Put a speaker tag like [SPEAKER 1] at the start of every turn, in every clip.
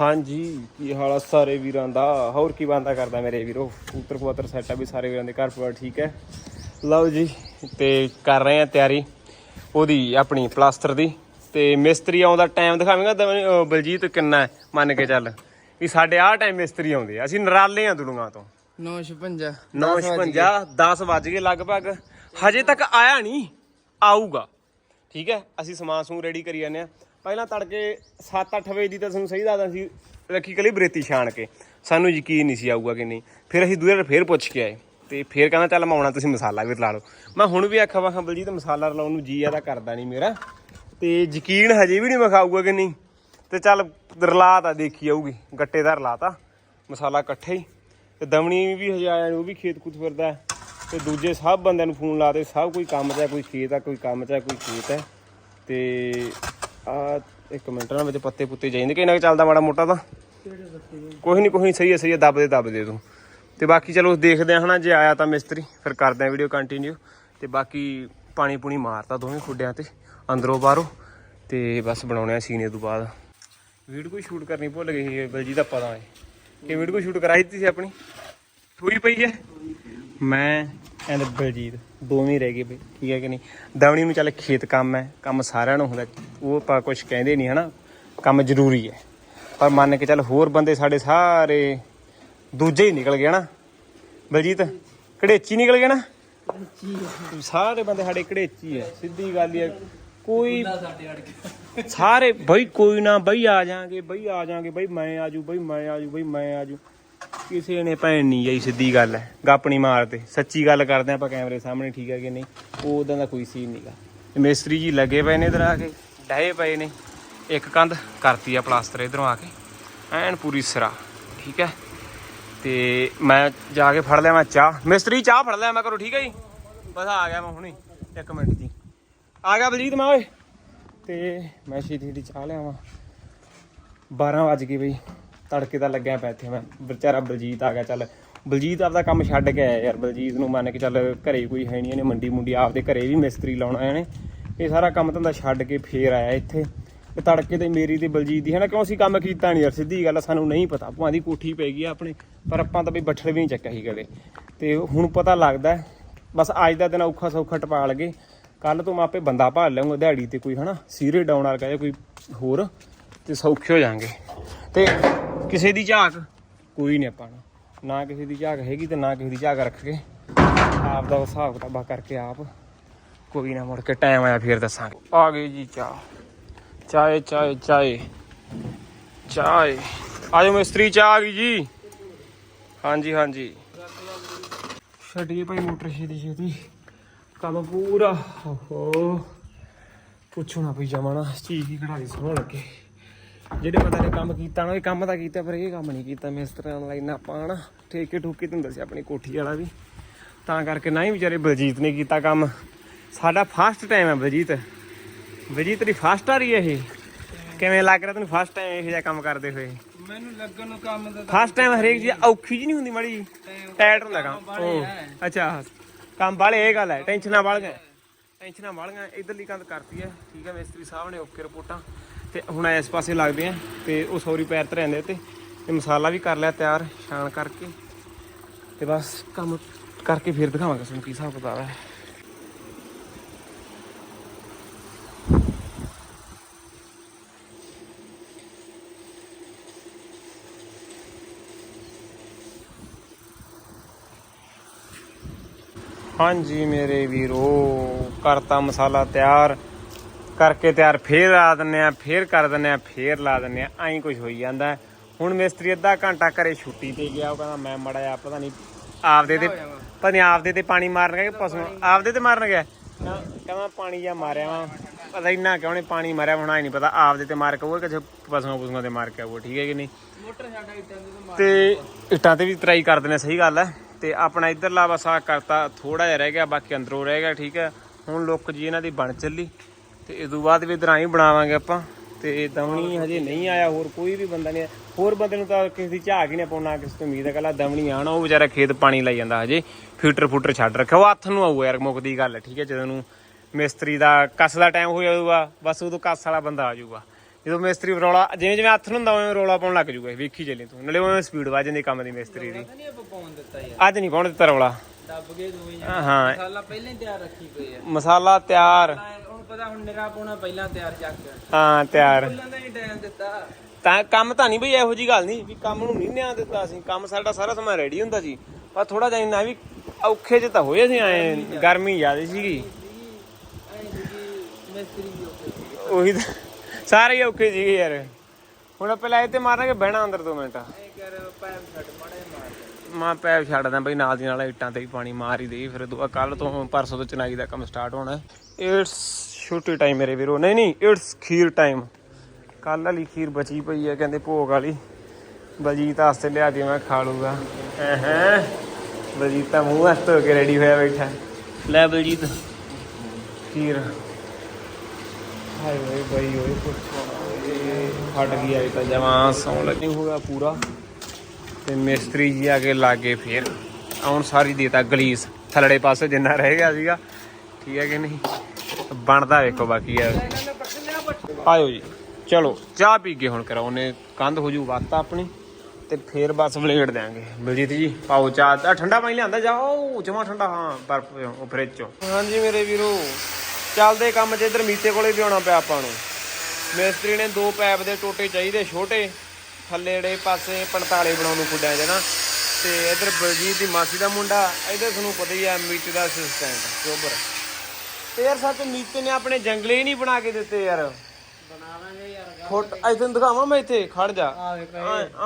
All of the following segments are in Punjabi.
[SPEAKER 1] ਹਾਂਜੀ ਕੀ ਹਾਲ ਆ ਸਾਰੇ ਵੀਰਾਂ ਦਾ? ਹੋਰ ਕੀ ਬੰਦਾ ਕਰਦਾ ਮੇਰੇ ਵੀਰੋ? ਪੁੱਤਰ ਪੁੱਤਰ ਸੈਟ ਆ ਵੀ ਸਾਰੇ ਵੀਰਾਂ ਦੇ ਘਰ ਪਰਿਵਾਰ ਠੀਕ ਹੈ। ਲਓ ਜੀ ਤੇ ਕਰ ਰਹੇ ਆ ਤਿਆਰੀ ਉਹਦੀ ਆਪਣੀ ਪਲਾਸਟਰ ਦੀ। ਤੇ ਮਿਸਤਰੀ ਆਉਂਦਾ ਟਾਈਮ ਦਿਖਾਵੇਂਗਾ ਬਲਜੀਤ ਕਿੰਨਾ? ਮੰਨ ਕੇ ਚੱਲ। ਵੀ ਸਾਡੇ ਆਹ ਟਾਈਮ ਮਿਸਤਰੀ ਆਉਂਦੇ ਆ ਅਸੀਂ ਨਰਾਲੇ ਆ ਦੁਨੀਆ ਤੋਂ।
[SPEAKER 2] 956
[SPEAKER 1] 9:50 10 ਵੱਜ ਗਏ ਲਗਭਗ। ਹਜੇ ਤੱਕ ਆਇਆ ਨਹੀਂ ਆਊਗਾ। ਠੀਕ ਹੈ, ਅਸੀਂ ਸਮਾਨ ਸਮੂਹ ਰੈਡੀ ਕਰੀ ਜਾਂਦੇ ਆ ਪਹਿਲਾਂ ਤੜਕੇ 7-8 ਵਜੇ ਦੀ ਤਾਂ ਤੁਹਾਨੂੰ ਸਹੀ ਦੱਸਦਾ ਸੀ, ਰੱਖੀ ਕਲੀ ਬਰੇਤੀ ਛਾਣ ਕੇ। ਸਾਨੂੰ ਯਕੀਨ ਨਹੀਂ ਸੀ ਆਊਗਾ ਕਿ ਨਹੀਂ। ਫਿਰ ਅਸੀਂ ਦੂਜੇ ਵਾਰ ਫੇਰ ਪੁੱਛ ਕੇ ਆਏ ਤੇ ਫੇਰ ਕਹਿੰਦਾ, ਚੱਲ ਮੈਂ ਆਉਣਾ, ਤੁਸੀਂ ਮਸਾਲਾ ਵੀ ਰਲਾ ਲਓ। ਮੈਂ ਹੁਣ ਵੀ ਆਖਾ ਵਾਖਾ ਬਲਜੀਤ, ਮਸਾਲਾ ਰਲਾਉਣ ਨੂੰ ਜੀ ਆਦਾ ਕਰਦਾ ਨਹੀਂ ਮੇਰਾ। ਤੇ ਯਕੀਨ ਹਜੇ ਵੀ ਨਹੀਂ ਵਿਖਾਊਗਾ ਕਿ ਨਹੀਂ। ਤੇ ਚੱਲ ਰਲਾਤਾ ਦੇਖੀ ਆਊਗੀ, ਗੱਟੇ ਦਾ ਰਲਾਤਾ। ਮਸਾਲਾ ਇਕੱਠੇ ਹੀ। ਤੇ ਦਮਣੀ ਵੀ ਹਜੇ ਆਇਆ ਉਹ ਵੀ ਖੇਤ ਖੁੱਤ ਫਿਰਦਾ। ਤੇ ਦੂਜੇ ਸਭ ਬੰਦਿਆਂ ਨੂੰ ਫੋਨ ਲਾਦੇ ਸਭ ਕੋਈ ਕੰਮ 'ਚ ਹੈ, ਕੋਈ ਖੇਤ ਆ ਕੋਈ ਕੰਮ 'ਚ ਹੈ, ਕੋਈ ਖੇਤ ਹੈ। ਤੇ ਆ ਇੱਕ ਮਿੰਟ ਨਾਲ ਵਿੱਚ ਪੱਤੇ ਪੁੱਤੇ ਜਾਈਂਦੇ ਕਿ ਨਾ ਚੱਲਦਾ ਮਾੜਾ ਮੋਟਾ ਤਾਂ। ਕੋਈ ਨਹੀਂ ਕੋਈ ਨਹੀਂ, ਸਹੀ ਹੈ ਸਹੀ ਹੈ, ਦੱਬ ਦੇ ਦੱਬ ਦੇ ਤੂੰ। ਤੇ ਬਾਕੀ ਚਲੋ ਦੇਖਦੇ ਹਾਂ ਹਨਾ, ਜੇ ਆਇਆ ਤਾਂ ਮਿਸਤਰੀ, ਫਿਰ ਕਰਦੇ ਹਾਂ ਵੀਡੀਓ ਕੰਟੀਨਿਊ ਤੇ ਬਾਕੀ ਪਾਣੀ ਪੂਣੀ ਮਾਰਤਾ ਦੋਵੇਂ ਖੁੱਡਿਆਂ ਤੇ, ਅੰਦਰੋਂ ਬਾਹਰੋਂ। ਤੇ ਬਸ ਬਣਾਉਣੇ ਆ ਸੀਨੇ ਤੋਂ ਬਾਅਦ। ਵੀਡੀਓ ਸ਼ੂਟ ਕਰਨੀ ਭੁੱਲ ਗਈ ਸੀ ਬਲਜੀ ਦਾ ਪਤਾ ਹੈ ਕਿ ਵੀਡੀਓ ਸ਼ੂਟ ਕਰਾਈ ਦਿੱਤੀ ਸੀ ਆਪਣੀ? ਹੋਈ ਪਈ ਹੈ? ਮੈਂ ਐਂਡ ਬਲਜੀਤ ਦੋਵੇਂ ਰਹਿ ਗਏ ਬਈ, ਠੀਕ ਹੈ ਕਿ ਨਹੀਂ? ਦਵਣੀ ਨੂੰ ਚੱਲ ਖੇਤ ਕੰਮ ਹੈ, ਕੰਮ ਸਾਰਿਆਂ ਨੂੰ ਹੁੰਦਾ, ਉਹ ਆਪਾਂ ਕੁਝ ਕਹਿੰਦੇ ਨਹੀਂ, ਹਨਾ? ਕੰਮ ਜ਼ਰੂਰੀ ਹੈ। ਪਰ ਮੰਨ ਕੇ ਚੱਲ ਹੋਰ ਬੰਦੇ ਸਾਡੇ ਸਾਰੇ ਦੂਜੇ ਹੀ ਨਿਕਲ ਗਏ ਨਾ ਬਲਜੀਤ, ਕੜੇਚੀ ਨਿਕਲ ਗਏ ਨਾ? ਸਾਰੇ ਬੰਦੇ ਸਾਡੇ ਕੜੇਚੀ ਹੈ, ਸਿੱਧੀ ਗੱਲ ਹੈ ਕੋਈ ਸਾਰੇ, ਬਈ ਕੋਈ ਨਾ, ਬਈ ਆ ਜਾਾਂਗੇ, ਬਈ ਆ ਜਾਾਂਗੇ, ਬਈ ਮੈਂ ਆਜੂ ਬਈ ਮੈਂ ਆਜੂ ਬਈ ਮੈਂ ਆਜੂ ਕਿਸੇ ਨੇ ਭੈਣ ਨਹੀਂ ਆਈ, ਸਿੱਧੀ ਗੱਲ ਹੈ। ਗੱਪ ਨਹੀਂ ਮਾਰਦੇ। ਸੱਚੀ ਗੱਲ ਕਰਦੇ ਆਪਾਂ ਕੈਮਰੇ ਸਾਹਮਣੇ, ਠੀਕ ਹੈ ਕਿ ਨਹੀਂ? ਉਹ ਉਦਾਂ ਦਾ ਕੋਈ ਸੀਨ ਨਹੀਂਗਾ ਮਿਸਤਰੀ ਜੀ ਲੱਗੇ ਪਏ ਨੇ ਇਧਰ ਆ ਕੇ ਡਾਏ ਪਏ ਨੇ। ਇੱਕ ਕੰਧ ਕਰਤੀ ਆ ਪਲਾਸਟਰ ਇਧਰੋਂ ਆ ਕੇ। ਐਨ ਪੂਰੀ ਸਿਰਾ, ਠੀਕ ਹੈ? ਤੇ ਮੈਂ ਜਾ ਕੇ ਫੜ ਲਿਆ, ਮੈਂ ਚਾਹ। ਮਿਸਤਰੀ, ਚਾਹ ਫੜ ਲਿਆ, ਮੈਂ ਕਰੋ ਠੀਕ ਹੈ ਜੀ? ਬਸ ਆ ਗਿਆ ਮੈਂ ਹੁਣੇ, ਇੱਕ ਮਿੰਟ ਦੀ ਆ ਗਿਆ ਬਲਜੀਤ ਮੈਂ, ਓਏ। ਤੇ ਮੈਂ ਛੇਤੀ ਛੇਤੀ ਚਾਹ ਲਿਆਵਾਂ। 12 ਵਜ ਗਏ ਬਈ। ਤੜਕੇ ਦਾ ਲੱਗਿਆ ਪਿਆ ਇੱਥੇ ਮੈਂ ਵਿਚਾਰਾ ਬਲਜੀਤ ਆ ਗਿਆ ਚੱਲ। ਬਲਜੀਤ ਆਪਦਾ ਕੰਮ ਛੱਡ ਕੇ ਆਇਆ ਯਾਰ ਬਲਜੀਤ ਨੂੰ ਮੰਨ ਕੇ ਚੱਲ ਘਰੇ ਕੋਈ ਹੈ ਨਹੀਂ ਇਹਨੇ ਮੰਡੀ ਮੁੰਡੀ ਆਪਦੇ ਘਰੇ ਵੀ ਮਿਸਤਰੀ ਲਾਉਣਾ ਇਹਨੇ ਇਹ ਸਾਰਾ ਕੰਮ ਧੰਦਾ ਛੱਡ ਕੇ ਫੇਰ ਆਇਆ ਇੱਥੇ। ਤੇ ਤੜਕੇ ਤੇ ਮੇਰੀ ਤੇ ਬਲਜੀਤ ਦੀ ਹਨਾ ਕਿਉਂ ਅਸੀਂ ਕੰਮ ਕੀਤਾ ਨਹੀਂ ਯਾਰ ਸਿੱਧੀ ਗੱਲ ਆ, ਸਾਨੂੰ ਨਹੀਂ ਪਤਾ। ਭਾਂ ਦੀ ਕੋਠੀ ਪੈ ਗਈ ਆ ਆਪਣੇ ਪਰ ਆਪਾਂ ਤਾਂ ਵੀ ਬੱਠਲ ਵੀ ਨਹੀਂ ਚੱਕਿਆ ਸੀ ਕਦੇ। ਤੇ ਹੁਣ ਪਤਾ ਲੱਗਦਾ ਬਸ ਅੱਜ ਦਾ ਦਿਨ ਔਖਾ ਸੌਖਾ ਟਪਾ ਲਗੇ ਕੱਲ ਤੋਂ ਮੈਂ ਆਪੇ ਬੰਦਾ ਭਾਲ ਲਵਾਂਗਾ ਦਿਹਾੜੀ ਤੇ ਕੋਈ ਹਨਾ ਸੀਰੇ ਡਾਊਨ ਵਾਲਾ ਕਹੇ ਕੋਈ ਹੋਰ ਤੇ ਸੌਖੇ ਹੋ ਜਾਾਂਗੇ ਤੇ ਕਿਸੇ ਦੀ ਝਾਕ? ਕੋਈ ਨਹੀਂ ਆਪਾਂ ਨੂੰ। ਨਾ ਕਿਸੇ ਦੀ ਝਾਕ ਹੈਗੀ ਤੇ ਨਾ ਕਿਸੇ ਦੀ ਝਾਕ ਰੱਖ ਕੇ ਆਪ ਦਾ ਹਿਸਾਬ ਕਿਤਾਬਾ ਕਰਕੇ ਆਪ ਕੋਈ ਨਾ ਮੁੜ ਕੇ ਟਾਈਮ ਆਇਆ ਫੇਰ ਦੱਸਾਂਗੇ। ਆ ਗਈ ਜੀ ਚਾਹ। ਚਾਏ ਚਾਏ ਚਾਏ। ਚਾਏ। ਆਜੋ ਮਿਸਤਰੀ, ਚਾਹ ਆ ਗਈ ਜੀ। ਹਾਂਜੀ ਹਾਂਜੀ। ਛੱਡੀਏ ਭਾਈ ਮੋਟਰ ਛੇਤੀ ਛੇਤੀ। ਕੰਮ ਪੂਰਾ। ਓਹੋ। ਪੁੱਛੋ ਨਾ ਭਈ ਜਮਾਨਾ ਚੀਜ਼ ਦੀ ਕਢਾਈ ਸੋਹਣ ਲੱਗੇ। ਜਿਹੜੇ ਬੰਦੇ ਨੇ ਕੰਮ ਕੀਤਾ ਨਾ ਇਹ ਕੰਮ ਤਾਂ ਕੀਤਾ ਪਰ ਇਹ ਕੰਮ ਨਹੀਂ ਕੀਤਾ ਮਿਸਤਰੀਆਂ ਨਾਲ ਇੰਨਾ ਨਾ ਠੇਕੇ ਠੂਕੇ ਤੇ ਹੁੰਦਾ ਸੀ ਆਪਣੀ ਕੋਠੀ ਵਾਲਾ ਵੀ। ਤਾਂ ਕਰਕੇ ਨਾ ਹੀ ਵਿਚਾਰੇ ਬਲਜੀਤ ਨੇ ਕੀਤਾ ਕੰਮ। ਸਾਡਾ ਫਸਟ ਟਾਈਮ ਹੈ ਬਲਜੀਤ। ਬਲਜੀਤ ਤੇਰੀ ਫਸਟ ਆ ਰਹੀ ਹੈ ਇਹ। ਕਿਵੇਂ ਲੱਗ ਰਿਹਾ ਤੈਨੂੰ ਫਸਟ ਟਾਈਮ ਇਹੋ ਜਿਹਾ ਕੰਮ ਕਰਦੇ ਹੋਏ?
[SPEAKER 2] ਮੈਨੂੰ ਲੱਗਣ ਨੂੰ ਕੰਮ ਦਾ
[SPEAKER 1] ਫਸਟ ਟਾਈਮ ਹਰੇਕ ਚੀਜ਼ ਔਖੀ ਜੀ ਨਹੀਂ ਹੁੰਦੀ ਮਾੜੀ? ਟਾਇਟ ਹੁੰਦਾ ਕੰਮ। ਅੱਛਾ। ਕੰਮ ਵਾਲੇ ਇਹ ਗੱਲ ਹੈ ਟੈਨਸ਼ਨਾਂ ਵਾਲੀਆਂ। ਟੈਨਸ਼ਨਾਂ ਵਾਲੀਆਂ ਇਧਰਲੀ ਕੰਧ ਕਰਤੀ ਹੈ ਠੀਕ ਹੈ ਮਿਸਤਰੀ ਸਾਹਿਬ ਨੇ ਓਕੇ ਰਿਪੋਰਟਾਂ। ਤੇ ਹੁਣ ਇਸ ਪਾਸੇ ਲੱਗਦੇ ਆ ਤੇ ਉਹ ਸੌਰੀ ਪੈਰ ਤੇ ਰਹਿੰਦੇ ਤੇ ਤੇ ਮਸਾਲਾ ਵੀ ਕਰ ਲਿਆ ਤਿਆਰ, ਛਾਣ ਕਰਕੇ। ਤੇ ਬਸ ਕੰਮ ਕਰਕੇ ਫਿਰ ਦਿਖਾਵਾਂਗਾ ਤੁਹਾਨੂੰ ਕੀ ਹਿਸਾਬ ਕਿਤਾਬ ਹੈ। ਹਾਂਜੀ ਮੇਰੇ ਵੀਰੋ, ਕਰਤਾ ਮਸਾਲਾ ਤਿਆਰ। ਕਰਕੇ ਤਿਆਰ ਫੇਰ ਲਾ ਦਿੰਨੇ ਆ ਫੇਰ ਕਰ ਦਿੰਨੇ ਆ ਫੇਰ ਲਾ ਦਿੰਨੇ ਆ ਐਂ ਕੁਝ ਹੋਈ ਜਾਂਦਾ। ਹੈ। ਹੁਣ ਮਿਸਤਰੀ ਅੱਧਾ ਘੰਟਾ ਘਰੇ ਛੁੱਟੀ ਤੇ ਗਿਆ ਉਹ ਕਹਿੰਦਾ ਮੈਂ ਮੜਾ ਜਾ ਪਤਾ ਨਹੀਂ ਆਪਦੇ ਤੇ ਪਤਾ ਨਹੀਂ ਆਪਦੇ ਤੇ ਪਾਣੀ ਮਾਰਨ ਗਿਆ ਕਿ ਪਸ਼ੂ ਆਪਦੇ ਤੇ ਮਾਰਨ ਗਿਆ ਕਹਿੰਦਾ ਪਾਣੀ ਜਾਂ ਮਾਰਿਆ ਵਾ। ਪਤਾ ਇੰਨਾ ਕਿਉਂ ਨਹੀਂ ਪਾਣੀ ਮਾਰਿਆ ਹੁਣ ਆਈ ਨਹੀਂ ਪਤਾ ਆਪਦੇ ਤੇ ਮਾਰ ਕੇ ਉਹ ਕਿਸੇ ਪਸ਼ੂਆਂ ਪਸ਼ੂਆਂ ਤੇ ਮਾਰ ਕੇ ਆਊਗਾ ਠੀਕ ਹੈ ਕਿ ਨਹੀਂ?
[SPEAKER 2] ਮੋਟਰ ਸਾਡਾ ਇੱਟਾਂ ਤੋਂ
[SPEAKER 1] ਤੇ ਇੱਟਾਂ ਤੇ ਵੀ ਟਰਾਈ ਕਰ ਦਿੰਦੇ ਸਹੀ ਗੱਲ ਹੈ। ਤੇ ਆਪਣਾ ਇਧਰਲਾ ਬਸ ਆ ਕਰਤਾ ਥੋੜਾ ਜਿਹਾ ਰਹਿ ਗਿਆ ਬਾਕੀ ਅੰਦਰੋਂ ਰਹਿ ਗਿਆ ਠੀਕ ਹੈ। ਹੁਣ ਲੁੱਕ ਜੀ ਇਹਨਾਂ ਦੀ ਬਣ ਚੱਲੀ। ਤੇ ਇਸ ਤੋਂ ਬਾਅਦ ਵੀ ਇਧਰ ਹੀ ਬਣਾਵਾਂਗੇ ਆਪਾਂ। ਤੇ ਦਮਣੀ ਹਜੇ ਨਹੀਂ ਆਇਆ ਹੋਰ ਕੋਈ ਵੀ ਬੰਦਾ ਨਹੀਂ ਆਇਆ। ਹੋਰ ਬੰਦੇ ਨੂੰ ਤਾਂ ਕਿਸੇ ਦੀ ਝਾਕ ਹੀ ਨਹੀਂ ਪਾਉਣਾ ਕਿਸੇ ਤੋਂ ਉਮੀਦ ਹੈ ਕੱਲਾ ਦਮਣੀ ਆਣਾ ਉਹ ਵਿਚਾਰਾ ਖੇਤ ਪਾਣੀ ਲਾਈ ਜਾਂਦਾ ਹਜੇ। ਫਿਲਟਰ ਫੁੱਟਰ ਛੱਡ ਰੱਖਿਆ ਉਹ ਹੱਥ ਨੂੰ ਆਊ ਯਾਰ ਮੁੱਕਦੀ ਗੱਲ ਠੀਕ ਹੈ ਜਦੋਂ ਨੂੰ ਮਿਸਤਰੀ ਦਾ ਕੱਸ ਦਾ ਟਾਈਮ ਹੋ ਜਾਊਗਾ ਬਸ ਉਦੋਂ ਕੱਸ ਵਾਲਾ ਬੰਦਾ ਆ ਜਾਊਗਾ। ਜਦੋਂ ਮਿਸਤਰੀ ਰੌਲਾ ਜਿਵੇਂ ਜਿਵੇਂ ਹੱਥ ਨੂੰ ਹੁੰਦਾ ਉਵੇਂ ਰੌਲਾ ਪਾਉਣ ਲੱਗ ਜੂਗਾ ਵੇਖੀ ਚੱਲੀ ਤੂੰ। ਨਾਲੇ ਉਵੇਂ ਸਪੀਡ ਵੱਜ ਜਾਂਦੀ ਕੰਮ ਦੀ ਮਿਸਤਰੀ ਦੀ। ਅੱਜ ਨਹੀਂ ਪਾਉਣ ਦਿੱਤਾ ਰੌਲਾ।
[SPEAKER 2] ਦੱਬ ਕੇ ਦੋਵੇਂ
[SPEAKER 1] ਹਾਂ, ਹਾਂ।
[SPEAKER 2] ਮਸਾਲਾ ਪਹਿਲਾਂ ਹੀ ਤਿਆਰ ਰੱਖੀ ਪਈ ਆ।
[SPEAKER 1] ਮਸਾਲਾ ਤਿਆਰ।
[SPEAKER 2] ਹੁਣ ਪਤਾ ਹੁਣ ਨਿਰਾ ਪਾਉਣਾ ਪਹਿਲਾਂ ਤਿਆਰ ਚੱਕ
[SPEAKER 1] ਹਾਂ ਤਿਆਰ।
[SPEAKER 2] ਪਹਿਲਾਂ ਦਾ ਹੀ ਟਾਈਮ ਦਿੱਤਾ।
[SPEAKER 1] ਤਾਂ ਕੰਮ ਤਾਂ ਨਹੀਂ ਬਈ ਇਹੋ ਜੀ ਗੱਲ ਨਹੀਂ ਵੀ ਕੰਮ ਨੂੰ ਨਹੀਂ ਨਿਆਂ ਦਿੱਤਾ ਸੀ ਕੰਮ ਸਾਡਾ ਸਾਰਾ ਸਮਾਂ ਰੈਡੀ ਹੁੰਦਾ ਸੀ। ਪਰ ਥੋੜਾ ਜਿਹਾ ਇੰਨਾ ਵੀ ਔਖੇ ਚ ਤਾਂ ਹੋਏ ਸੀ ਐ ਗਰਮੀ ਜ਼ਿਆਦਾ। ਸੀਗੀ। ਉਹੀ ਸਾਰੇ ਹੀ ਔਖੇ ਸੀਗੇ ਯਾਰ। ਹੁਣ ਪਹਿਲਾਂ ਇਹ ਤੇ ਮਾਰਾਂਗੇ ਬਹਿਣਾ ਅੰਦਰ ਦੋ ਮਿੰਟ।
[SPEAKER 2] ਦੇ।
[SPEAKER 1] ਮੈਂ ਪੈਪ ਛੱਡਦਾ ਬਈ ਨਾਲ ਦੀ ਨਾਲ ਇੱਟਾਂ ਤੇ ਵੀ ਪਾਣੀ ਮਾਰ ਹੀ ਦੇਈ। ਫਿਰ ਕੱਲ ਤੋਂ ਪਰਸੋਂ ਤੋਂ ਚਨਾਈ ਦਾ ਕੰਮ ਸਟਾਰਟ ਹੋਣਾ। ਇਟਸ ਛੋਟੀ ਟਾਈਮ ਮੇਰੇ ਵੀਰੋ। ਨਹੀਂ ਨਹੀਂ ਇਟਸ ਖੀਰ ਟਾਈਮ ਕੱਲ ਵਾਲੀ ਖੀਰ ਬਚੀ ਪਈ ਹੈ ਕਹਿੰਦੇ ਭੋਗ ਵਾਲੀ। ਬਲਜੀਤ ਵਾਸਤੇ ਲਿਆ ਕੇ ਮੈਂ ਖਾ ਲੂਗਾ। ਹੈ ਬਲਜੀਤ ਤਾਂ ਮੂੰਹ ਹੱਥ ਧੋ ਕੇ ਰੈਡੀ ਹੋਇਆ ਬੈਠਾ। ਲੈ ਬਲਜੀਤ। ਖੀਰ। ਹਾਏ ਓਏ ਬਈ ਓਏ ਪੁੱਛੋ ਫਟ ਗਿਆ ਇਹ ਤਾਂ ਜਮਾਂ ਸੌਣ ਲੱਗੀ। ਹੋਇਆ ਪੂਰਾ। ਤੇ ਮਿਸਤਰੀ ਜੀ ਆ ਕੇ ਲਾਗੇ ਫੇਰ। ਆਉਣ ਸਾਰੀ ਦੇਤਾ ਗਲੀਸ। ਥੱਲੜੇ ਪਾਸੇ ਜਿੰਨਾ ਰਹਿ ਗਿਆ ਸੀਗਾ। ਠੀਕ ਹੈ ਕਿ ਨਹੀਂ? ਬਣਦਾ ਵੇਖੋ ਬਾਕੀ ਯਾਰ। ਆਇਓ ਜੀ। ਚਲੋ, ਚਾਹ ਪੀ ਕੇ ਹੁਣ ਕਰਾਉਨੇ ਕੰਧ ਹੋ ਜੂ, ਵਾਤਾ ਆਪਣੀ, ਤੇ ਫੇਰ ਬਸ ਵਲੇੜ ਦਿਆਂਗੇ। ਬਲਜੀਤ ਜੀ, ਪਾਓ ਚਾਹ। ਆ ਠੰਡਾ ਪਾਣੀ ਲਿਆਂਦਾ ਜਾਓ ਜਮਾ ਠੰਡਾ, ਹਾਂ, ਬਰਫ ਉਹ ਫ੍ਰਿਜ ਚੋਂ। ਹਾਂਜੀ ਮੇਰੇ ਵੀਰੋ, ਚੱਲਦੇ ਕੰਮ 'ਚ ਇਧਰ ਮੀਤੇ ਕੋਲੇ ਵੀ ਆਉਣਾ ਪਿਆ ਆਪਾਂ ਨੂੰ। ਮਿਸਤਰੀ ਨੇ ਦੋ ਪੈਪ ਦੇ ਟੋਟੇ ਚਾਹੀਦੇ ਛੋਟੇ, ਥੱਲੇ ਜਿਹੜੇ ਪਾਸੇ 45 ਬਣਾਉਣ ਨੂੰ ਕੁੱਡਿਆ ਜਣਾ ਤੇ ਇਧਰ ਬਲਜੀਤ ਦੀ ਮਾਸੀ ਦਾ ਮੁੰਡਾ ਇਧਰ ਤੁਹਾਨੂੰ ਪਤਾ ਹੀ ਆ, ਮੀਤੇ ਦਾ ਅਸਿਸਟੈਂਟ ਚੋਬਰ ਤੇ ਯਾਰ ਸੱਚ ਮੀਤੇ ਨੇ ਆਪਣੇ ਜੰਗਲੇ ਹੀ ਨਹੀਂ ਬਣਾ ਕੇ ਦਿੱਤੇ ਯਾਰ।
[SPEAKER 2] ਬਣਾ ਲਾਂਗੇ ਯਾਰ
[SPEAKER 1] ਫੋਟ ਇਥੇ ਦਿਖਾਵਾਂ ਮੈਂ ਇੱਥੇ ਖੜ ਜਾ।
[SPEAKER 2] ਆ ਵੇ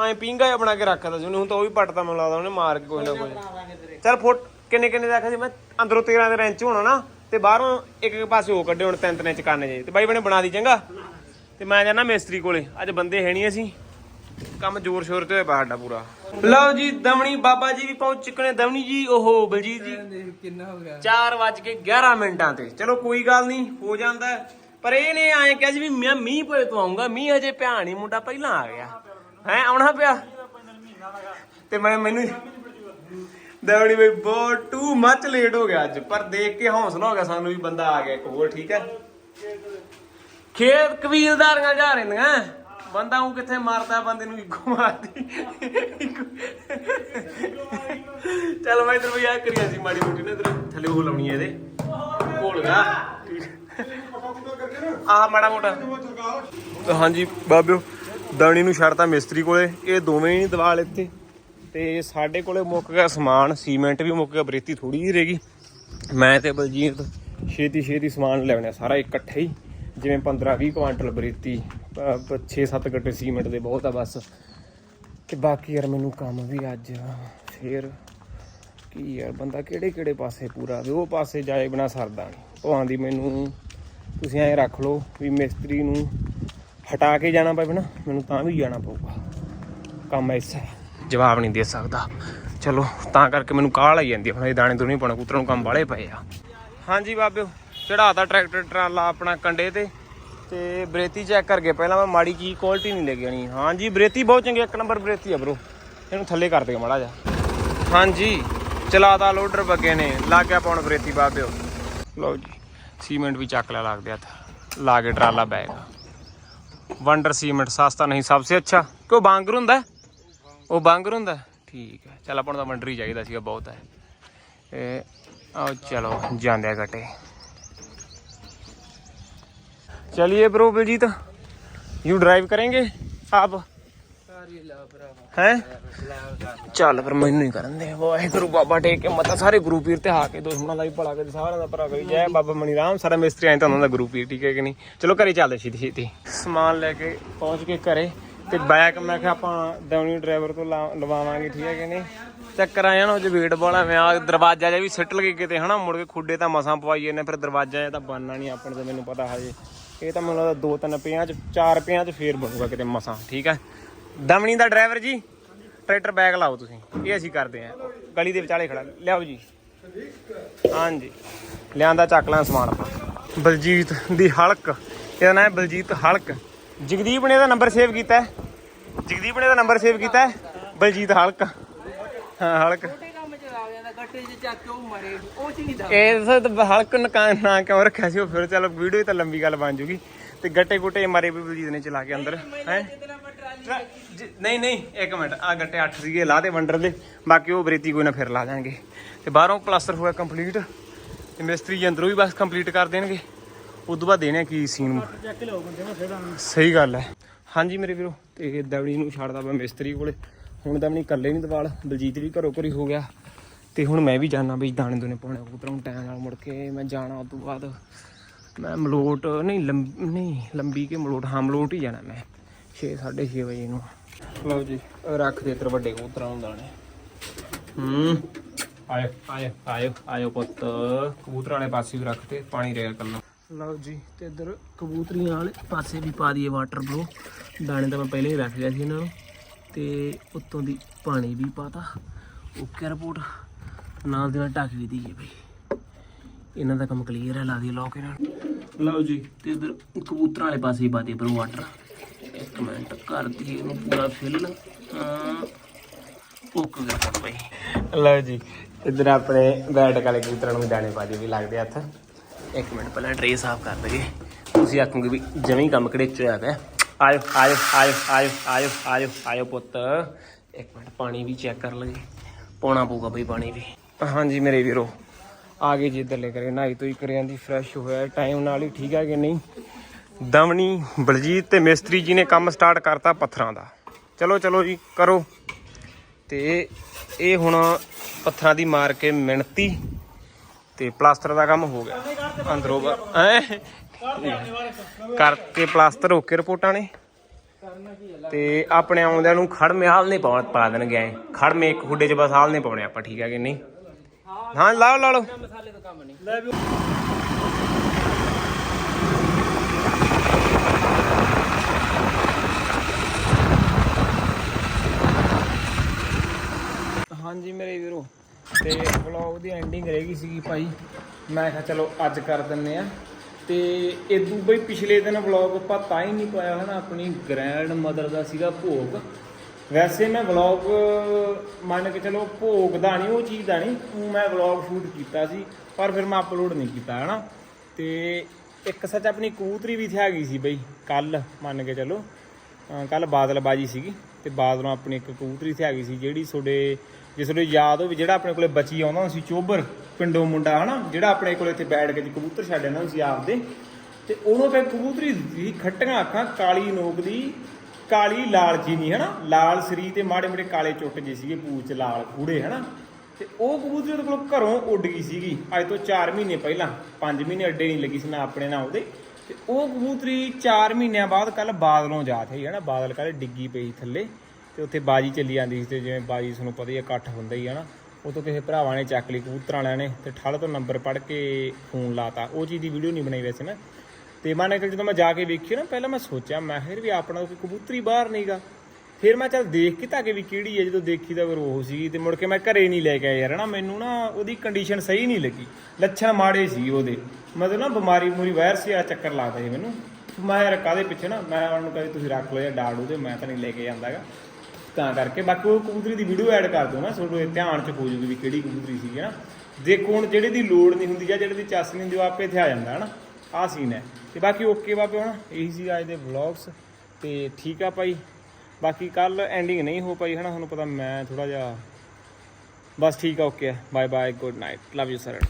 [SPEAKER 1] ਐ ਪਿੰਗਾ ਬਣਾ ਕੇ ਰੱਖਦਾ ਸੀ ਉਹਨੇ ਹੁਣ ਤਾਂ ਉਹ ਵੀ ਪੱਟਦਾ ਮੈਨੂੰ ਲੱਗਦਾ ਉਹਨੇ ਮਾਰ ਕੇ ਕੋਈ ਨਾ ਕੋਈ। ਚੱਲ ਫੁੱਟ ਕਿੰਨੇ ਕਿੰਨੇ ਦਾ ਆਖਿਆ ਸੀ ਮੈਂ? ਅੰਦਰੋਂ 13 ਦੇ ਰੈਂਚ ਹੋਣਾ ਨਾ ਤੇ ਬਾਹਰੋਂ ਇੱਕ ਇੱਕ ਪਾਸੇ ਉਹ ਕੱਢੇ ਹੁਣ ਤਿੰਨ ਤਿੰਨ ਇੰਚ ਕਰਨੇ ਜੇ ਤੇ ਬਾਈ ਬਣੇ ਬਣਾ ਦੀ ਚੰਗਾ। ਤੇ ਮੈਂ ਜਾਣਾ ਮਿਸਤਰੀ ਕੋਲੇ। ਅੱਜ ਬੰਦੇ ਹੈ ਨਹੀਂ ਅਸੀਂ। ਕੰਮ ਜ਼ੋਰ ਸ਼ੋਰ ਤੇ ਹੋਇਆ ਪਿਆ ਸਾਡਾ ਪੂਰਾ। ਲਓ ਜੀ ਦਮਣੀ ਬਾਬਾ ਜੀ ਵੀ ਪਹੁੰਚ ਚੁੱਕੇ ਨੇ ਦਮਣੀ ਜੀ ਓਹੋ ਬਲਜੀਤ ਜੀ।
[SPEAKER 2] ਕਿੰਨਾ ਹੋ ਗਿਆ?
[SPEAKER 1] 4 ਵੱਜ ਕੇ 11 ਮਿੰਟਾਂ ਤੇ। ਚਲੋ ਕੋਈ ਗੱਲ ਨਹੀਂ ਹੋ ਜਾਂਦਾ। ਹੈ। ਪਰ ਇਹਨੇ ਐਂ ਕਿਹਾ ਸੀ ਵੀ ਮੈਂ ਮੀਂਹ ਪਏ ਤੋਂ ਆਉਂਗਾ ਮੀਂਹ ਹਜੇ ਪਿਆ ਨਹੀਂ ਮੁੰਡਾ ਪਹਿਲਾਂ ਆ ਗਿਆ। ਹੈ ਆਉਣਾ ਪਿਆ? ਤੇ ਮੈਂ ਮੈਨੂੰ ਦਵੜੀ ਬਈ ਬਹੁਤ ਟੂ ਮੱਚ ਲੇਟ ਹੋ ਗਿਆ ਅੱਜ। ਪਰ ਦੇਖ ਕੇ ਹੌਸਲਾ ਹੋ ਗਿਆ ਸਾਨੂੰ ਵੀ ਬੰਦਾ ਆ ਗਿਆ ਇੱਕ ਹੋਰ ਠੀਕ ਹੈ? ਖੇਤ ਕਬੀਲਦਾਰੀਆਂ ਜਾ ਰਹਿੰਦੀਆਂ ਬੰਦਾ ਉਹ ਕਿੱਥੇ ਮਾਰਦਾ ਬੰਦੇ ਨੂੰ ਇੱਕੋ ਮਾਰਦੀ। ਚੱਲ ਮੈਂ ਇਧਰ ਬਈ ਆ ਕਰੀਆ ਸੀ ਮਾੜੀ ਮੋਟੀ ਨੇ ਇਧਰ ਥੱਲੇ ਉਹ ਲਾਉਣੀ ਹੈ ਇਹਦੇ। ਘੋਲ ਆਹ ਮਾੜਾ ਮੋਟਾ। ਹਾਂਜੀ, ਬਾਬਿਓ, ਦਾਣੀ ਨੂੰ ਛੱਡਤਾ ਮਿਸਤਰੀ ਕੋਲੇ। ਇਹ ਦੋਵੇਂ ਹੀ ਦਿਵਾਲ ਇੱਥੇ ਤੇ ਸਾਡੇ ਕੋਲੇ ਮੁੱਕ ਗਿਆ ਸਮਾਨ, ਸੀਮੈਂਟ ਵੀ ਮੁੱਕ ਗਿਆ, ਬਰੇਤੀ ਥੋੜੀ ਜਿਹੀ ਰਹਿ ਗਈ। ਮੈਂ ਤੇ ਬਲਜੀਤ ਛੇਤੀ ਛੇਤੀ ਸਮਾਨ ਲੈਣਾ ਸਾਰਾ ਇਕੱਠੇ ਹੀ। ਜਿਵੇਂ 15 20 ਕੁਆਂਟਲ ਬਰੇਤੀ 6-7 ਗੱਟੇ ਸੀਮੈਂਟ ਦੇ ਬਹੁਤ ਆ ਬਸ। ਤੇ ਬਾਕੀ ਯਾਰ ਮੈਨੂੰ ਕੰਮ ਵੀ ਅੱਜ, ਫੇਰ ਕੀ ਯਾਰ ਬੰਦਾ ਕਿਹੜੇ ਕਿਹੜੇ ਪਾਸੇ ਪੂਰਾ ਵੀ ਉਹ ਪਾਸੇ ਜਾਏ ਬਿਨਾ ਸਰਦਾ ਨਹੀਂ। ਭਵਾਂ ਦੀ ਮੈਨੂੰ, ਤੁਸੀਂ ਐਂ ਰੱਖ ਲਓ ਵੀ ਮਿਸਤਰੀ ਨੂੰ ਹਟਾ ਕੇ ਜਾਣਾ ਪਵੇ ਨਾ, ਮੈਨੂੰ ਤਾਂ ਵੀ ਜਾਣਾ ਪਊਗਾ। ਕੰਮ ਐਸਾ ਜਵਾਬ ਨਹੀਂ ਦੇ ਸਕਦਾ। ਚਲੋ, ਤਾਂ ਕਰਕੇ ਮੈਨੂੰ ਕਾਹਲ ਆਈ ਜਾਂਦੀ ਹੁਣ ਇਹ ਦਾਣੇ ਦੁਨੀ ਨਹੀਂ ਪਾਉਣਾ ਨੂੰ ਕੰਮ ਵਾਲੇ ਪਏ ਆ। ਹਾਂਜੀ ਬਾਬਿਓ। ਚੜਾਤਾ ਟਰੈਕਟਰ ਟਰਾਲਾ ਆਪਣਾ ਕੰਡੇ ਤੇ ਤੇ ਬਰੇਤੀ ਚੈੱਕ ਕਰਕੇ ਪਹਿਲਾਂ ਮੈਂ ਮਾੜੀ ਕੀ ਕੁਆਲਿਟੀ ਨਹੀਂ ਲੈ ਕੇ ਜਾਣੀ ਹਾਂਜੀ, ਬਰੇਤੀ ਬਹੁਤ ਚੰਗੀ ਇੱਕ ਨੰਬਰ ਬਰੇਤੀ ਆ ਬ్రో ਇਹਨੂੰ ਥੱਲੇ ਕਰ ਦੇ ਮਾੜਾ ਜਾ ਹਾਂਜੀ, ਚਲਾਤਾ ਲੋਡਰ ਬੱਗੇ ਨੇ ਲੱਗ ਗਿਆ ਪਾਉਣ ਬਰੇਤੀ ਬਾਬਿਓ ਲਓ ਜੀ, ਸੀਮੈਂਟ ਵੀ ਚੱਕ ਲਿਆ ਲੱਗਦੇ ਹੱਥ। ਲਾ ਕੇ ਟਰਾਲਾ ਬੈਗ। ਵੰਡਰ ਸੀਮੈਂਟ, ਸਸਤਾ ਨਹੀਂ, ਸਭ ਤੋਂ ਅੱਛਾ। ਕਿਉਂ ਬਾਂਗਰ ਹੁੰਦਾ? ਉਹ ਬਾਂਗਰ ਹੁੰਦਾ? ਠੀਕ ਹੈ, ਚੱਲ ਆਪਾਂ ਨੂੰ ਤਾਂ ਵੰਡਰ ਹੀ ਚਾਹੀਦਾ ਸੀਗਾ ਬਹੁਤ ਹੈ। ਇਹ, ਆਓ ਚਲੋ, ਜਾਂਦੇ ਆ ਗੱਟੇ चलिए ब्रो बलजीत यू ड्राइव करेंगे आप
[SPEAKER 2] ਸਾਰੀ ਲਾ ਭਰਾਵਾ
[SPEAKER 1] हैं
[SPEAKER 2] ਲਾ
[SPEAKER 1] ਚੱਲ ਫਿਰ ਮੈਨੂੰ ਹੀ ਕਰਨ ਦੇ ਵਾਹਿਗੁਰੂ ਬਾਬਾ ਟੇਕ ਕੇ ਮਤਾ ਸਾਰੇ ਗੁਰੂ ਪੀਰ ਤੇ ਹਾ ਕੇ ਦੁਸ਼ਮਣਾਂ ਦਾ ਵੀ ਭਲਾ ਕਰੇ ਸਾਰਿਆਂ ਦਾ ਭਲਾ ਕਰੀ ਜੈ ਬਾਬਾ ਮਣੀ ਰਾਮ ਸਾਰਾ ਮਿਸਤਰੀ ਆਏ ਤਾਂ ਉਹਨਾਂ ਦਾ ਗੁਰੂ ਪੀਰ ਠੀਕ ਹੈ ਕਿ ਨਹੀਂ ਚਲੋ ਘਰੇ ਚੱਲਦੇ ਛੇਤੀ ਛੇਤੀ ਸਮਾਨ ਲੈ ਕੇ ਪਹੁੰਚ ਕੇ ਘਰੇ ਤੇ ਬੈਕ ਮੈਂ ਕਿਹਾ ਆਪਾਂ ਦਵਣੀ ਡਰਾਈਵਰ ਤੋਂ ਲਾ- ਲਵਾਵਾਂਗੇ ਠੀਕ ਹੈ ਕਿ ਨਹੀਂ ਚੱਕਰ ਆਇਆ ਨਾ ਉਹ ਜੇ ਵੇਟ ਵਾਲਾ ਮੈਂ ਆ ਦਰਵਾਜ਼ਾ ਜਿਹਾ ਵੀ ਸਿੱਟ ਲਗੇ ਕਿਤੇ ਹਨਾ ਮੁੜ ਕੇ ਖੁੱਡੇ ਤਾਂ ਮਸਾਂ ਪਵਾਈਏ ਨੇ ਫਿਰ ਦਰਵਾਜ਼ਾ ਜਿਹਾ ਤਾਂ ਬਣਨਾ ਨਹੀਂ ਆਪਣੇ ਤੇ ਮੈਨੂੰ ਪਤਾ ਹਜੇ ਇਹ ਤਾਂ ਮੈਨੂੰ ਲੱਗਦਾ ਦੋ ਤਿੰਨ ਪਿਆਂ ਚ, ਚਾਰ ਪਿਆਂ ਚ ਫੇਰ ਬਣੂਗਾ ਕਿਤੇ ਮਸਾਂ, ਠੀਕ ਹੈ ਦਮਣੀ ਦਾ ਡਰਾਈਵਰ ਜੀ, ਟਰੈਕਟਰ ਬੈਗ ਲਾਓ ਤੁਸੀਂ, ਇਹ ਅਸੀਂ ਕਰਦੇ ਆਂ। ਗਲੀ ਦੇ ਵਿਚਾਲੇ ਖੜਾ, ਲਿਆਓ ਜੀ। ਹਾਂਜੀ, ਲਿਆਂਦਾ, ਚੱਕ ਲਾਂ ਸਮਾਨ ਆਪਾਂ। ਬਲਜੀਤ ਦੀ ਹਲਕ, ਇਹਦਾ ਨਾਮ ਹੈ ਬਲਜੀਤ ਹਲਕ। ਜਗਦੀਪ ਨੇ ਇਹਦਾ ਨੰਬਰ ਸੇਵ ਕੀਤਾ ਹੈ। ਜਗਦੀਪ ਨੇ ਇਹਦਾ ਨੰਬਰ ਸੇਵ ਕੀਤਾ ਹੈ। ਬਲਜੀਤ ਹਲਕ। ਹਾਂ, ਹਲਕ।
[SPEAKER 2] ਛੋਟੇ ਕੰਮ ਚ ਲਾ ਜਾਂਦਾ ਗੱਟੇ ਚ ਚੱਕ ਕੇ ਉਹ ਮਰੇ ਉਹ ਚ ਨਹੀਂ ਦਾ।
[SPEAKER 1] ਇਹ ਤਾਂ ਹਲਕ ਨਕਾ- ਨਾਂ ਕਿਉਂ ਰੱਖਿਆ ਸੀ ਉਹ? ਫਿਰ ਚੱਲ ਵੀਡੀਓ ਤਾਂ ਲੰਬੀ ਗੱਲ ਬਣ ਜੂਗੀ। ਤੇ ਗੱਟੇ ਗੁੱਟੇ ਮਾਰੇ ਵੀ ਬਲਜੀਤ ਨੇ ਚਲਾ ਕੇ ਅੰਦਰ ਹੈ?
[SPEAKER 2] ਜਿਤਨਾ ਮੈਂ ਟਰਾਲੀ
[SPEAKER 1] ਜ- ਨਹੀਂ ਨਹੀਂ ਇੱਕ ਮਿੰਟ ਆ ਗੱਟੇ 8 ਸੀਗੇ ਲਾ ਦੇ ਵੰਡਰ ਦੇ। ਬਾਕੀ ਉਹ ਬਰੇਤੀ ਕੋਈ ਨਾ ਫਿਰ ਲਾ ਦਾਂਗੇ ਤੇ ਬਾਹਰੋਂ ਪਲਾਸਟਰ ਹੋਇਆ ਕੰਪਲੀਟ ਤੇ ਮਿਸਤਰੀ ਜੀ ਅੰਦਰੋਂ ਵੀ ਬਸ ਕੰਪਲੀਟ ਕਰ ਦੇਣਗੇ। ਉਦੋਂ ਬਾਅਦ ਦੇਣੇ ਆ ਕੀ ਸੀਨ ਸਹੀ ਗੱਲ ਹੈ। ਹਾਂਜੀ ਮੇਰੇ ਵੀਰੋ ਤੇ ਦਵੜੀ ਨੂੰ ਛੱਡਦਾ ਮੈਂ ਮਿਸਤਰੀ ਕੋਲੇ। ਹੁਣ ਦਵਣੀ ਇਕੱਲੇ ਨਹੀਂ ਦਵਾਲ ਬਲਜੀਤ ਵੀ ਘਰੋਂ ਘਰੀ ਹੋ ਗਿਆ। ਤੇ ਹੁਣ ਮੈਂ ਵੀ ਜਾਣਾ ਬਈ ਦਾਣੇ ਦੋਨੇ ਪਾਉਣੇ, ਕਬੂਤਰਾਂ ਨੂੰ ਟਾਈਮ ਨਾਲ ਮੁੜ ਕੇ ਮੈਂ ਜਾਣਾ ਉਸ ਤੋਂ ਬਾਅਦ। ਮੈਂ ਮਲੋਟ, ਨਹੀਂ ਲੰਬੀ ਨਹੀਂ, ਲੰਬੀ ਕੇ ਮਲੋਟ? ਹਾਂ, ਮਲੋਟ ਹੀ ਜਾਣਾ ਮੈਂ 6 6:30 ਵਜੇ ਨੂੰ। ਲਓ ਜੀ, ਰੱਖ ਦੇ ਤੇਰੇ ਵੱਡੇ ਕਬੂਤਰਾਂ ਨੂੰ ਦਾਣੇ। ਹੂੰ। ਆਇਓ ਆਇਓ ਆਇਓ ਆਇਓ ਪੁੱਤ। ਕਬੂਤਰਾਂ ਵਾਲੇ ਪਾਸੇ ਵੀ ਰੱਖ ਤੇ, ਪਾਣੀ ਰਹਿ ਕੱਲਾ ਲਓ ਜੀ, ਤੇ ਇੱਧਰ ਕਬੂਤਰੀਆਂ ਵਾਲੇ ਪਾਸੇ ਵੀ ਪਾ ਦਈਏ ਵਾਟਰ ਬਲੋ ਦਾਣੇ ਤਾਂ ਮੈਂ ਪਹਿਲੇ ਹੀ ਰੱਖ ਲਿਆ ਸੀ ਇਹਨਾਂ ਨੂੰ, ਤੇ ਉੱਤੋਂ ਦੀ ਪਾਣੀ ਵੀ ਪਾਤਾ। ਓਕੇ ਰਿਪੋਰਟ ਨਾਲ ਦੀ ਨਾਲ ਢੱਕ ਵੀ ਦਈਏ ਬਈ। ਇਹਨਾਂ ਦਾ ਕੰਮ ਕਲੀਅਰ ਹੈ ਲਾ ਦੀ ਲੋਕ ਇਹਨਾਂ ਨੂੰ। ਲਓ ਜੀ ਤੇ ਇੱਧਰ ਕਬੂਤਰਾਂ ਵਾਲੇ ਪਾਸੇ ਹੀ ਦਈਏ ਬਰੋ ਵਾਟਰ ਇੱਕ ਮਿੰਟ ਕਰ ਦਈਏ ਇਹਨੂੰ ਪੂਰਾ ਫਿਲ ਓਕੇ ਰਿਪੋਰਟ ਬਈ। ਲਓ ਜੀ ਇੱਧਰ ਆਪਣੇ ਬੈਠਕ ਵਾਲੇ ਕਬੂਤਰਾਂ ਨੂੰ ਦਾਣੇ ਪਾ ਵੀ ਲੱਗਦੇ ਹੱਥ। ਇੱਕ ਮਿੰਟ ਪਹਿਲਾਂ ਟਰੇ ਸਾਫ਼ ਕਰ ਦਈਏ। ਤੁਸੀਂ ਆਖੋਗੇ ਵੀ ਜਮੀ ਕੰਮ ਕਿਹੜੇ ਚ ਹੋਇਆ ਪਿਆ ਆਇਓ ਆਇਓ ਆਇਓ ਆਇਓ ਆਇਓ ਆਇਓ ਆਇਓ ਪੁੱਤ। ਇੱਕ ਮਿੰਟ ਪਾਣੀ ਵੀ ਚੈੱਕ ਕਰ ਲਈਏ। ਪਾਉਣਾ ਪਊਗਾ ਬਈ ਪਾਣੀ ਵੀ। ਹਾਂਜੀ ਮੇਰੇ ਵੀਰੋ, ਆ ਗਏ ਜੀ ਇੱਧਰਲੇ ਕਰੇ ਨਹਾਈ ਤੋਂ ਹੀ ਕਰਿਆਂ ਦੀ ਫਰੈਸ਼ ਹੋਇਆ ਟਾਈਮ ਨਾਲ ਹੀ ਠੀਕ ਹੈ ਕਿ ਨਹੀਂ? ਦਮਣੀ ਬਲਜੀਤ ਤੇ ਮਿਸਤਰੀ ਜੀ ਨੇ ਕੰਮ ਸਟਾਰਟ ਕਰਤਾ ਪੱਥਰਾਂ ਦਾ। ਚਲੋ ਚਲੋ ਜੀ, ਕਰੋ। ਤੇ ਇਹ ਹੁਣ ਪੱਥਰਾਂ ਦੀ ਮਾਰ ਕੇ ਮਿਣਤੀ ਤੇ ਪਲਾਸਟਰ ਦਾ ਕੰਮ ਹੋ ਗਿਆ। ਅੰਦਰੋਂ ਬ- ਹੈਂ? ਕਰਕੇ ਪਲਾਸਟਰ ਹੋ ਕੇ ਰਿਪੋਰਟਾਂ ਨੇ। ਤੇ ਆਪਣੇ ਆਉਂਦਿਆਂ ਨੂੰ ਖੜਮੇ ਹਾਲ ਨਹੀਂ ਪਾ ਪਾ ਦੇਣਗੇ ਐ। ਖੜਮੇ ਇੱਕ ਹੁੱਡੇ 'ਚ ਬਸ ਹਾਲ ਨਹੀਂ ਪਾਉਣੇ ਆਪਾਂ, ਠੀਕ ਹੈ ਕਿ ਨਹੀਂ? ਹਾਂ ਲਾ ਲਓ। ਲਾ ਲਓ
[SPEAKER 2] ਮਸਾਲੇ ਦਾ ਕੰਮ ਨਹੀਂ। ਲੈ ਵੀ
[SPEAKER 1] ਹਾਂਜੀ ਮੇਰੇ ਵੀਰੋ ਤੇ ਵਲੌਗ ਦੀ ਐਂਡਿੰਗ ਰਹਿ ਗਈ ਸੀਗੀ ਭਾਈ। ਮੈਂ ਕਿਹਾ ਚਲੋ ਅੱਜ ਕਰ ਦਿੰਨੇ ਆ। ਤੇ ਇਦੋਂ ਬਈ ਪਿਛਲੇ ਦਿਨ ਵਲੌਗ ਆਪਾਂ ਤਾਂ ਹੀ ਨਹੀਂ ਪਾਇਆ ਹਨਾ ਆਪਣੀ ਗ੍ਰੈਂਡ ਮਦਰ ਦਾ ਸੀਗਾ ਭੋਗ। ਵੈਸੇ ਮੈਂ ਵਲੌਗ ਮੰਨ ਕੇ ਚਲੋ ਭੋਗ ਦਾ ਨਹੀਂ ਉਹ ਚੀਜ਼ ਦਾ ਨਹੀਂ ਊਂ ਮੈਂ ਵਲੌਗ ਸ਼ੂਟ ਕੀਤਾ ਸੀ, ਪਰ ਫਿਰ ਮੈਂ ਅਪਲੋਡ ਨਹੀਂ ਕੀਤਾ, ਹਨਾ? ਤੇ ਇੱਕ ਸੱਚ ਆਪਣੀ ਕਬੂਤਰੀ ਵੀ ਥਿਆ ਗਈ ਸੀ ਬਈ ਕੱਲ ਮੰਨ ਕੇ ਚਲੋ। ਕੱਲ ਬਾਦਲਬਾਜੀ ਸੀਗੀ, ਤੇ ਬਾਦਲੋਂ ਆਪਣੀ ਇੱਕ ਕਬੂਤਰੀ ਥਿਆ ਗਈ ਸੀ, ਜਿਹੜੀ ਤੁਹਾਡੇ, ਜੇ ਤੁਹਾਨੂੰ ਯਾਦ ਹੋਵੇ, ਜਿਹੜਾ ਆਪਣੇ ਕੋਲੇ ਬਚੀ ਆਉਂਦਾ ਸੀ, ਚੋਬਰ, ਪਿੰਡੋਂ ਮੁੰਡਾ, ਹਨਾ? ਜਿਹੜਾ ਆਪਣੇ ਕੋਲੇ ਇੱਥੇ ਬੈਠ ਕੇ ਜੀ ਕਬੂਤਰ ਛੱਡ ਜਾਂਦਾ ਸੀ ਆਪਦੇ, ਤੇ ਉਹਨੂੰ ਫਿਰ ਕਬੂਤਰੀ ਸੀ, ਖੱਟੀਆਂ ਅੱਖਾਂ, ਕਾਲੀ ਨੋਕ ਦੀ ਕਾਲੀ ਲਾਲ ਜੀ ਨਹੀਂ ਹਨਾ? ਲਾਲ ਸਰੀ ਤੇ ਮਾੜੇ ਮਾੜੇ ਕਾਲੇ ਚੁੱਟ ਜੇ ਸੀਗੇ, ਪੂਛ, ਲਾਲ ਕੂੜੇ, ਹਨਾ? ਤੇ ਉਹ ਕਬੂਤਰੀ ਉਹਦੇ ਕੋਲ ਘਰੋਂ ਉੱਡ ਗਈ ਸੀਗੀ। ਅੱਜ ਤੋਂ 4 ਮਹੀਨੇ ਪਹਿਲਾਂ। 5 ਮਹੀਨੇ ਅੱਡੇ ਨਹੀਂ ਲੱਗੀ ਸੀ ਨਾ ਆਪਣੇ ਨਾਲ ਉਹਦੇ। ਤੇ ਉਹ ਕਬੂਤਰੀ 4 ਮਹੀਨਿਆਂ ਬਾਅਦ ਕੱਲ ਬਾਦਲੋਂ ਜਾ ਥਈ ਹੈ ਬਾਦਲ ਕੱਲ ਡਿੱਗੀ ਪਈ ਥੱਲੇ। ਤੇ ਉੱਥੇ ਬਾਜੀ ਚੱਲੀ ਜਾਂਦੀ ਸੀ ਤੇ ਜਿਵੇਂ ਬਾਜੀ ਤੁਹਾਨੂੰ ਪਤਾ ਹੀ ਹੈ ਇਕੱਠ ਹੁੰਦਾ ਹੀ ਹੈ ਨਾ ਉਹ ਤੋਂ ਕਿਸੇ ਭਰਾਵਾਂ ਨੇ ਚੱਕ ਲਈ ਕਬੂਤਰਾਂ ਵਾਲਿਆਂ ਨੇ ਤੇ ਠੱਲ ਤੋਂ ਨੰਬਰ ਪੜ ਕੇ ਫੋਨ ਲਾਤਾ। ਉਹ ਚੀਜ਼ ਦੀ ਵੀਡੀਓ ਨਹੀਂ ਬਣਾਈ ਵੈਸੇ ਮੈਂ। ਤੇ ਮੈਂ ਕੇ ਜਦੋਂ ਮੈਂ ਜਾ ਕੇ ਵੇਖੀ ਨਾ, ਪਹਿਲਾਂ ਮੈਂ ਸੋਚਿਆ, ਮੈਂ ਫਿਰ ਵੀ ਆਪਣਾ ਕੋਈ ਕਬੂਤਰੀ ਬਾਹਰ ਨਹੀਂਗਾ ਫਿਰ ਮੈਂ ਚੱਲ ਦੇਖ ਕੇ ਤਾਂ ਕਿ ਵੀ ਕਿਹੜੀ ਹੈ, ਜਦੋਂ ਦੇਖੀ ਤਾਂ ਫਿਰ ਉਹ ਸੀ ਤੇ ਮੁੜ ਕੇ ਮੈਂ ਘਰੇ ਨਹੀਂ ਲੈ ਕੇ ਆਇਆ ਯਾਰ ਨਾ, ਮੈਨੂੰ ਨਾ ਉਹਦੀ ਕੰਡੀਸ਼ਨ ਸਹੀ ਨਹੀਂ ਲੱਗੀ। ਲੱਛਣ ਮਾੜੇ ਸੀ ਉਹਦੇ। ਮਤਲਬ ਨਾ ਬਿਮਾਰੀ ਮੂਰੀ ਵਾਇਰਸ ਆ ਚੱਕਰ ਲੱਗਦਾ ਸੀ ਮੈਨੂੰ। ਮੈਂ ਯਾਰ ਕਾਦੇ ਪਿੱਛੇ ਨਾ, ਮੈਂ ਉਹਨੂੰ ਕਹਿੰਦੀ ਤੁਸੀਂ ਰੱਖ ਲਓ ਜਾਂ ਡਾੜੂ ਤੇ, ਮੈਂ ਤਾਂ ਨਹੀਂ ਲੈ ਕੇ ਜਾਂਦਾਗਾ ਤਾਂ ਕਰਕੇ ਬਾਕੀ ਉਹ ਕਬੂਤਰੀ ਦੀ ਵੀਡੀਓ ਐਡ ਕਰ ਦਿਓ ਨਾ ਤੁਹਾਡੇ ਧਿਆਨ ਚ ਹੋ ਜੂਗੀ ਵੀ ਕਿਹੜੀ ਕਬੂਤਰੀ ਸੀਗੀ ਨਾ। ਦੇਖੋ ਹੁਣ ਜਿਹੜੇ ਦੀ ਲੋੜ ਨਹੀਂ ਹੁੰਦੀ ਜਾਂ ਜਿਹੜੇ ਦੀ ਚੱਸ ਨਹੀਂ ਹੁੰਦੀ, ਉਹ ਆਪੇ ਇੱਥੇ ਆ ਜਾਂਦਾ ਹੈ ਨਾ ਆਹ ਸੀਨ ਹੈ। ਤੇ ਬਾਕੀ ਓਕੇ ਬਾਬੇ ਹੁਣ, ਇਹੀ ਸੀ ਅੱਜ ਦੇ ਵਲੌਗਸ ਤੇ ਠੀਕ ਆ ਭਾਈ। ਬਾਕੀ ਕੱਲ ਐਂਡਿੰਗ ਨਹੀਂ ਹੋ ਪਾਈ ਹਨਾ, ਤੁਹਾਨੂੰ ਪਤਾ ਮੈਂ ਥੋੜਾ ਜਿਹਾ ਬਸ ਠੀਕ ਆ okay bye bye good night love you sir